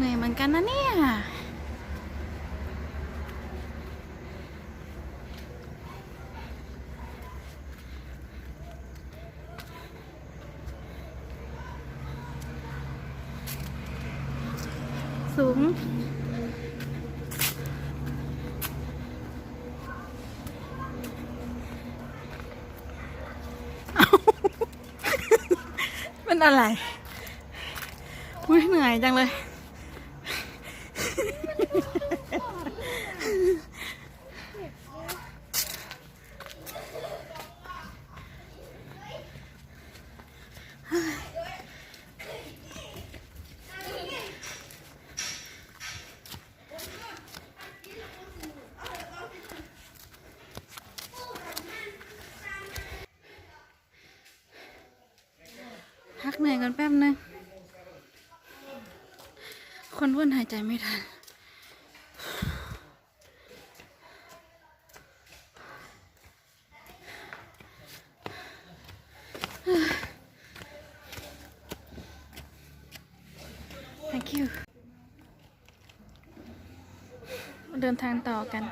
เหนื่อยเหมือนกันนะเนี่ย สูงเป็นอะไร อุ้ยเหนื่อยจังเลย พัก เหนื่อยกันแป๊บนึง คนวุ่นหายใจไม่ทัน thank you เดินทางต่อกัน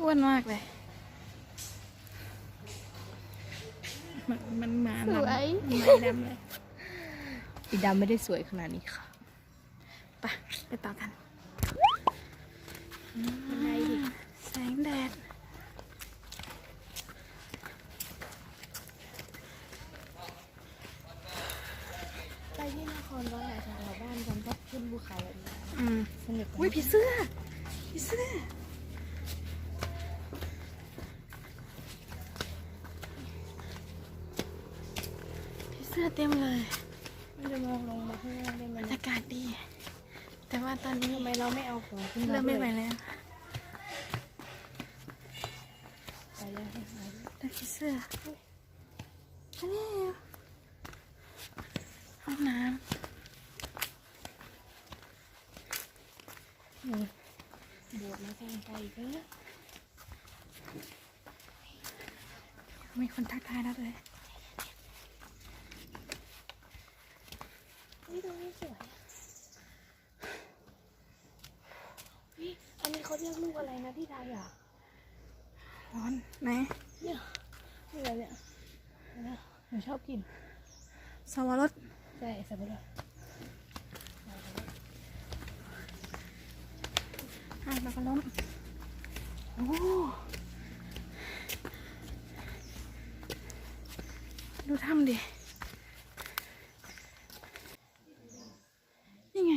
อ้วนมากเลย มันมันหมาสดำวย หมาดำเลยอีดำไม่ได้สวยขนาดนี้ค่ะ ไปไปต่อกันยังไงดิแสงแดด ไปที่นครวัดแหละแถวๆบ้านกันก็ขึ้นภูเขาแบบนี้อืมสนุกอุ้ยผีเสื้อผีเสื้อผีเสื้อเต็มเลย มันจะมองลงมาข้างล่างได้ไหม บรรยากาศดี แต่ว่าตอนนี้ ทำไมเราไม่เอาของขึ้นมา เริ่มไม่ไหว ด้วย แล้ว ไป แล้วให้หายแต่ผีเสื้ออันนี้ห้องน้นี่บวชมาสร้างไกลอีกแล้วำมีคนทักทายแล้วเลยนี่ตรงนี้สวยอันนี้เขาเรียกลูกอะไรนะที่ไทยอะ ร้อนไหนเนี่ยอะไรเนี่ยนะหนูชอบกินสวรสใช่สับปะรดอะแล้วก็ล้มโอ้ดูถ้ำดิ นี่ไง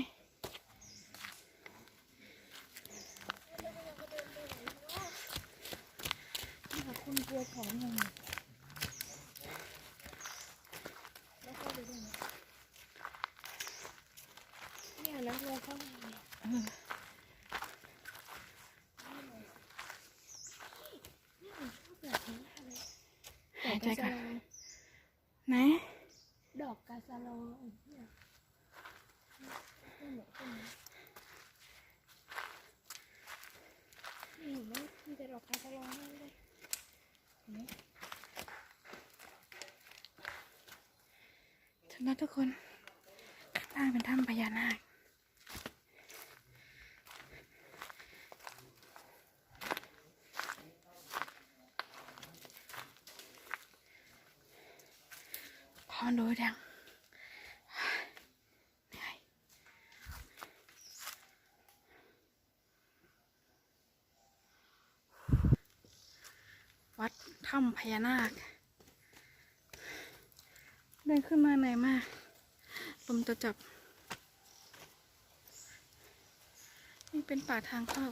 นี่ค่ะคุณกลัวผอมยังไงแล้วก็ดูด้วยนะเนี่ยนักเรียนเข้ามาเนี่ย เออ เนี่ยหนูชอบแบบนี้มากเลย หาย ใจก่อนไหน ดอกกาสะลองเนี่ยต้นไหนต้นไหนนี่เห็นไหมมีแต่ดอกกาสะลองนั่นเลยเห็นไหมถึงแล้วทุกคน ข้างล่างเป็นถ้ำพญานาค พอดูยังเหนื่อยวัดถ้ำพญานาค เดินขึ้นมาเหนื่อยมาก ลมจะจับ นี่เป็นป่าทางเข้า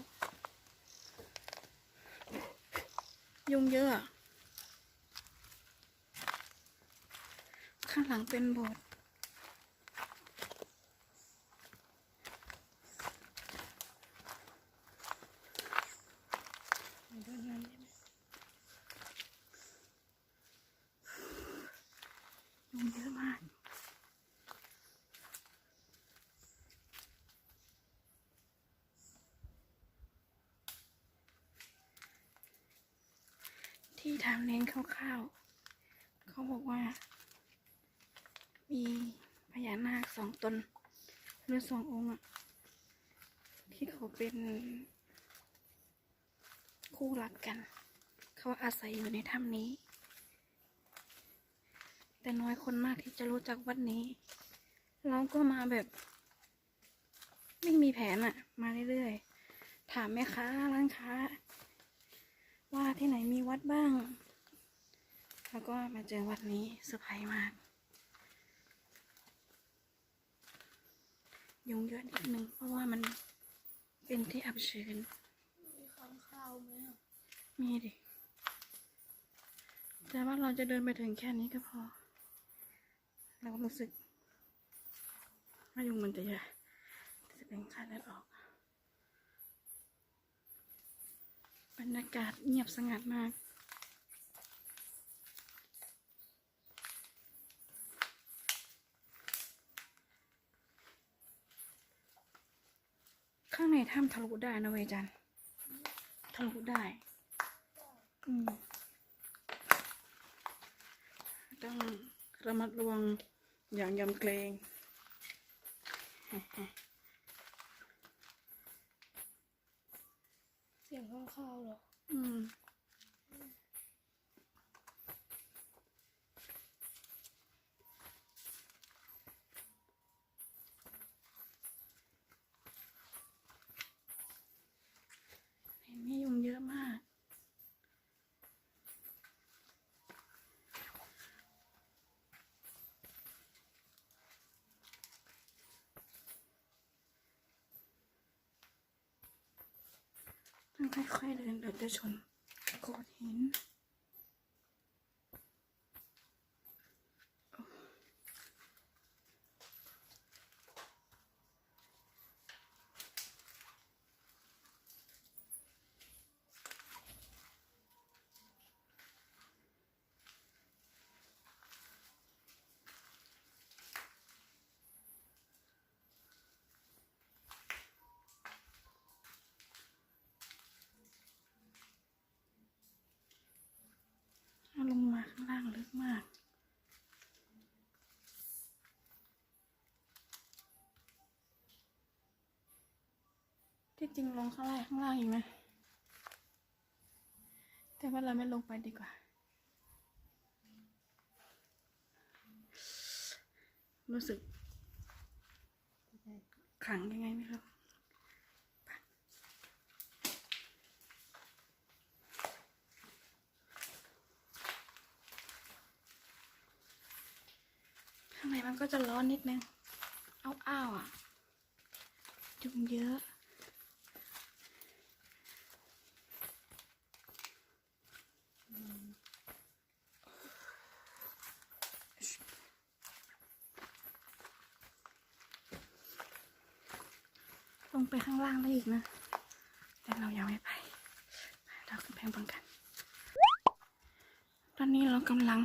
ยุงเยอะอะ ข้างหลังเป็นโบสถ์ยุงเยอะมากที่ถามเน้นคร่าวๆเขาบอกว่า มีพญานาคสองตนหลือสององค์อะที่เขาเป็นคู่รักกัน เขาอาศัยอยู่ในถ้ำนี้ แต่น้อยคนมากที่จะรู้จักวัดนี้ เราก็มาแบบ ไม่มีแผนอะมาเรื่อยๆ ถามแม่ค้าร้านค้า ว่าที่ไหนมีวัดบ้าง แล้วก็มาเจอวัดนี้เซอร์ไพรส์มาก ยุงเยอะนิดนึง เพราะว่ามันเป็นที่อับชื้น มีข้างข้าวไหมอะมีดิ แต่ว่าเราจะเดินไปถึงแค่นี้ก็พอ เราก็รู้สึกว่ายุงมันจะเยอะจะเป็นไข้เลือดออก บรรยากาศเงียบสงัดมาก ข้างในถ้ำทะลุได้นะเวยจันทะลุได้อืมต้องระมัดระวังอย่างยำเกรงเสียงข้างข้าวเหรอ อืม เห็นนี่ยุงเยอะมาก ต้อง ค่อยๆเดินเดี๋ยวจะชนโขดหิน เอาลงมาข้างล่างลึกมาก ที่จริงลงข้างล่างข้างล่างอีกนะแต่ว่าเราไม่ลงไปดีกว่า รู้สึกขังยังไงไม่รู้ข้างในมันก็จะร้อนนิดนึงอาอ้าวๆอะ จุงเยอะ ไปข้างล่างได้อีกนะ แต่เรายังไม่ไป เราขึ้นแพงบนกัน ตอนนี้เรากำลัง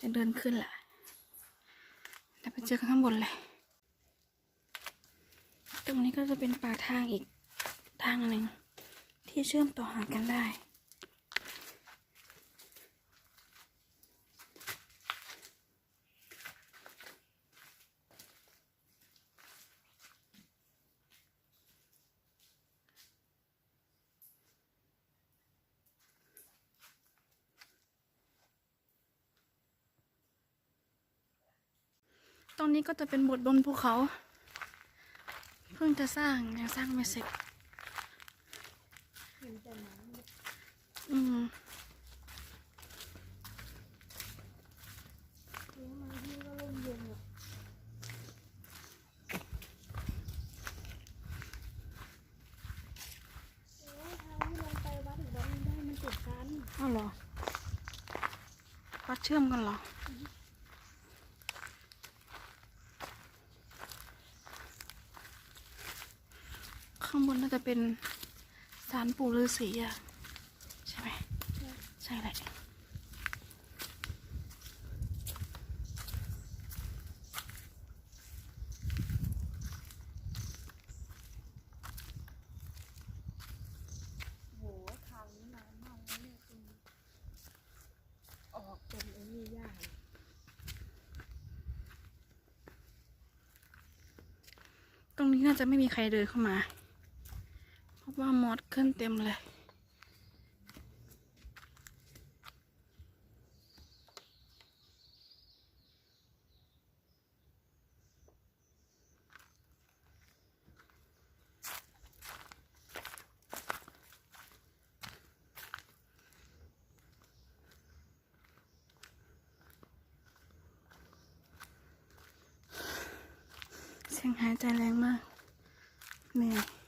จะเดินขึ้นแหละเดี๋ยวไปเจอกันข้างบนเลย ตรงนี้ก็จะเป็นปากทางอีกทางหนึ่งที่เชื่อมต่อหากันได้ ตรงนี้ก็จะเป็นบทบนภูเขา เพิ่งจะสร้างยังสร้างไม่เสร็จอืมเลี้ยงมาที่ก็ร่มเย็นอะโอ้ยทางที่ลงไปวัดอีกวัดนึงได้มันติดกันเอาเหรอวัดเชื่อมกันเหรอ ข้างบนน่าจะ เป็นสารปู่ฤาษีอะ ใช่ไหมใช่แหละโหทางนี้นานมากเลยเนี่ยคุณออกเป็นไอ้นี่าจะไม่มีใครเดินเข้ามา เพราะว่ามอส ขึ้นเต็มเลย เสียงหายใจแรงมากเหนื่อย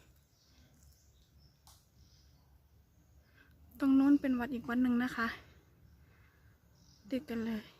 ตรงนู้นเป็นวัดอีกวัดหนึ่งนะคะ ติดกันเลย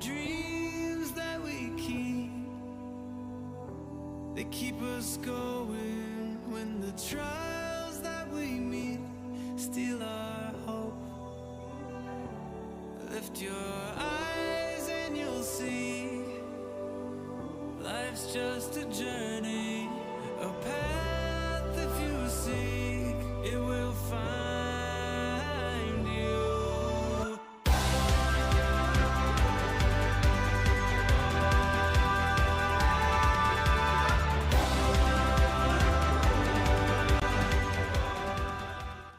dreams that we keep. They keep us going when the trials that we meet Steal our hope. Lift your eyes and you'll see Life's just a journey, a path if you seek It will find